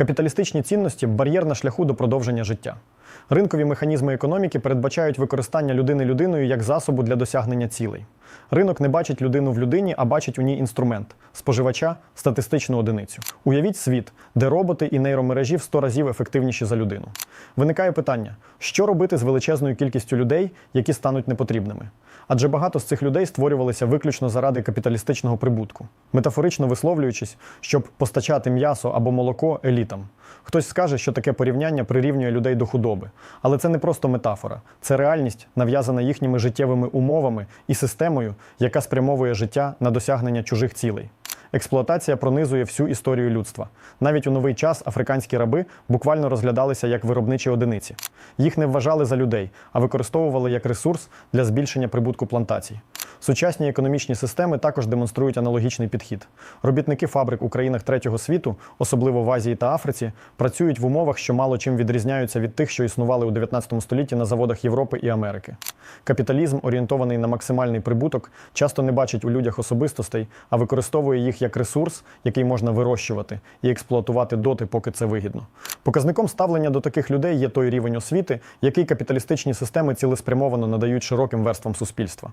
Капіталістичні цінності бар'єр на шляху до продовження життя. Ринкові механізми економіки передбачають використання людини людиною як засобу для досягнення цілей. Ринок не бачить людину в людині, а бачить у ній інструмент споживача, статистичну одиницю. Уявіть світ, де роботи і нейромережі в 100 разів ефективніші за людину. Виникає питання: що робити з величезною кількістю людей, які стануть непотрібними? Адже багато з цих людей створювалися виключно заради капіталістичного прибутку, метафорично висловлюючись, щоб постачати м'ясо або молоко елітам. Хтось скаже, що таке порівняння прирівнює людей до худоби, але це не просто метафора, це реальність, нав'язана їхніми життєвими умовами і системою, яка спрямовує життя на досягнення чужих цілей. Експлуатація пронизує всю історію людства. Навіть у новий час африканські раби буквально розглядалися як виробничі одиниці. Їх не вважали за людей, а використовували як ресурс для збільшення прибутку плантацій. Сучасні економічні системи також демонструють аналогічний підхід. Робітники фабрик у країнах третього світу, особливо в Азії та Африці, працюють в умовах, що мало чим відрізняються від тих, що існували у 19 столітті на заводах Європи і Америки. Капіталізм, орієнтований на максимальний прибуток, часто не бачить у людях особистостей, а використовує їх як ресурс, який можна вирощувати і експлуатувати доти, поки це вигідно. Показником ставлення до таких людей є той рівень освіти, який капіталістичні системи цілеспрямовано надають широким верствам суспільства.